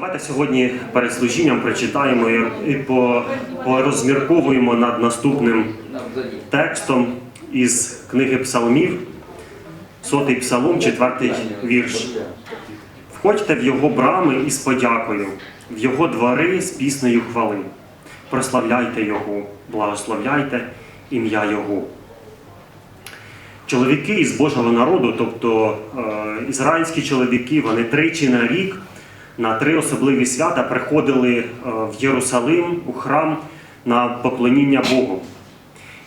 Давайте сьогодні перед служінням прочитаємо і порозмірковуємо над наступним текстом із книги Псалмів, сотий псалом, четвертий вірш. Входьте в його брами із подякою, в його двори з піснею хвали. Прославляйте Його, благословляйте ім'я Його. Чоловіки із Божого народу, тобто е, ізраїльські чоловіки, вони тричі на рік на три особливі свята приходили е, в Єрусалим у храм на поклоніння Богу.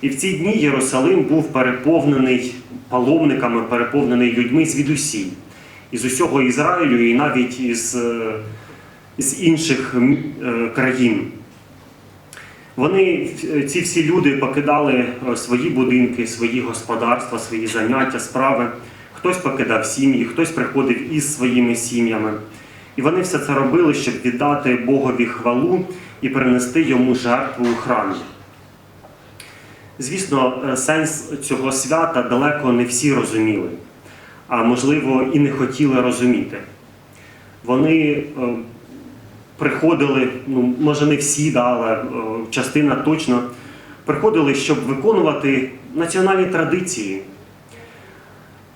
І в ці дні Єрусалим був переповнений паломниками, переповнений людьми звідусіль, із усього Ізраїлю і навіть із, е, з інших е, країн. Вони, е, ці всі люди покидали е, свої будинки, свої господарства, свої заняття, справи. Хтось покидав сім'ї, хтось приходив із своїми сім'ями. І вони все це робили, щоб віддати Богові хвалу і принести йому жертву у храмі. Звісно, е, сенс цього свята далеко не всі розуміли, а можливо і не хотіли розуміти. Вони е, приходили, ну може не всі, да, але е, частина точно приходили, щоб виконувати національні традиції.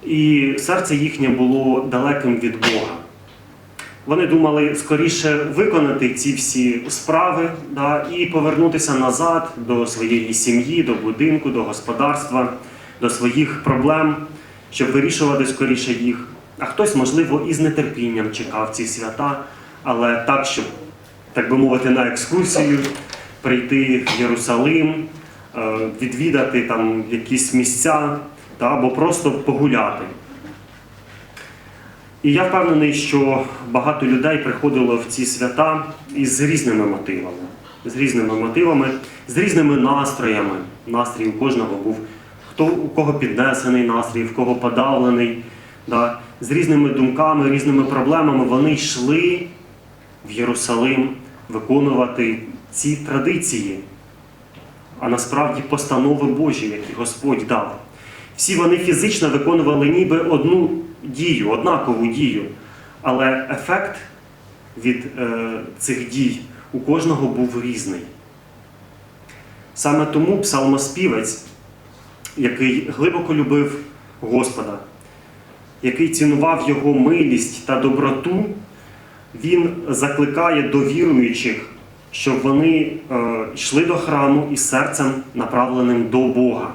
І серце їхнє було далеким від Бога. Вони думали скоріше виконати ці всі справи да, і повернутися назад до своєї сім'ї, до будинку, до господарства, до своїх проблем, щоб вирішувати скоріше їх. А хтось, можливо, і з нетерпінням чекав ці свята, але так, щоб, так би мовити, на екскурсію прийти в Єрусалим, е, відвідати там якісь місця та, або просто погуляти. І я впевнений, що багато людей приходило в ці свята із різними мотивами, з різними мотивами, з різними настроями. Настрій у кожного був, хто у кого піднесений настрій, в кого подавлений, да? з різними думками, різними проблемами вони йшли в Єрусалим виконувати ці традиції, а насправді постанови Божі, які Господь дав. Всі вони фізично виконували ніби одну дію, однакову дію, але ефект від е, цих дій у кожного був різний. Саме тому псалмоспівець, який глибоко любив Господа, який цінував його милість та доброту, він закликає до віруючих, щоб вони е, йшли до храму із серцем, направленим до Бога.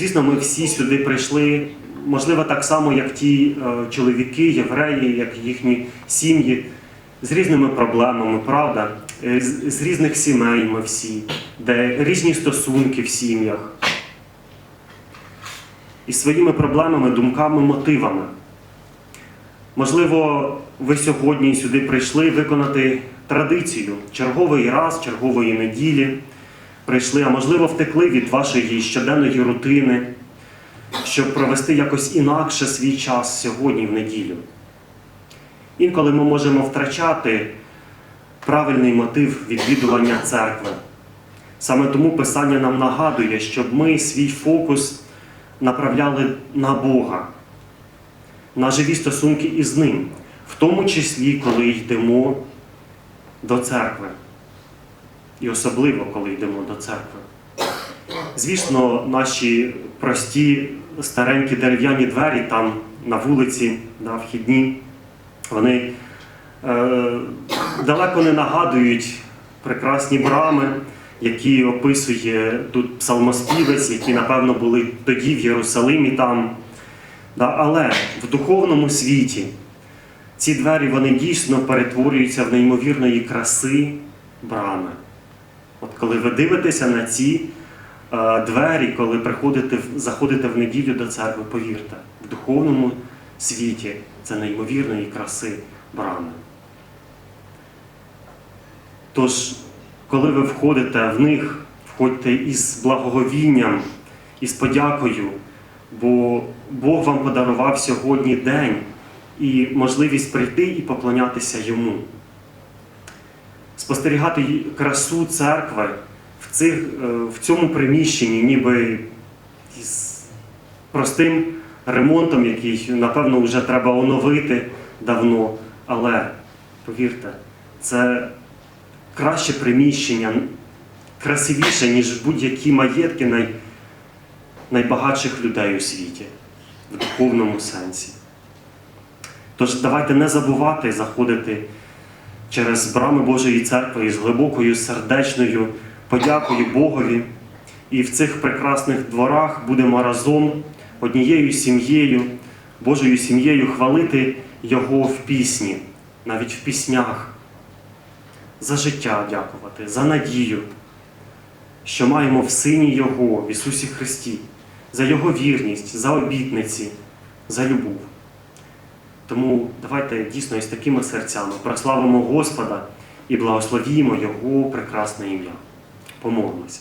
Звісно, ми всі сюди прийшли, можливо, так само, як ті е, чоловіки, євреї, як їхні сім'ї, з різними проблемами, правда? Е, з, різних сімей ми всі, де різні стосунки в сім'ях. І своїми проблемами, думками, мотивами. Можливо, ви сьогодні сюди прийшли виконати традицію черговий раз, чергової неділі прийшли, а можливо, втекли від вашої щоденної рутини, щоб провести якось інакше свій час сьогодні в неділю. Інколи ми можемо втрачати правильний мотив відвідування церкви. Саме тому Писання нам нагадує, щоб ми свій фокус направляли на Бога, на живі стосунки із Ним, в тому числі, коли йдемо до церкви і особливо, коли йдемо до церкви. Звісно, наші прості старенькі дерев'яні двері там на вулиці, на вхідні, вони е, далеко не нагадують прекрасні брами, які описує тут псалмоспівець, які, напевно, були тоді в Єрусалимі там. Да, але в духовному світі ці двері вони дійсно перетворюються в неймовірної краси брами. От коли ви дивитеся на ці е, двері, коли приходите, заходите в неділю до церкви, повірте, в духовному світі це неймовірної краси брами. Тож, коли ви входите в них, входьте із благоговінням, із подякою, бо Бог вам подарував сьогодні день і можливість прийти і поклонятися йому спостерігати красу церкви в, цих, е, в цьому приміщенні, ніби із простим ремонтом, який, напевно, вже треба оновити давно. Але, повірте, це краще приміщення, красивіше, ніж будь-які маєтки най, найбагатших людей у світі в духовному сенсі. Тож давайте не забувати заходити через брами Божої церкви із глибокою сердечною подякою Богові. І в цих прекрасних дворах будемо разом однією сім'єю, Божою сім'єю хвалити Його в пісні, навіть в піснях, за життя дякувати, за надію, що маємо в Сині Його, в Ісусі Христі, за Його вірність, за обітниці, за любов. Тому давайте дійсно із такими серцями прославимо Господа і благословімо Його прекрасне ім'я. Помолимося.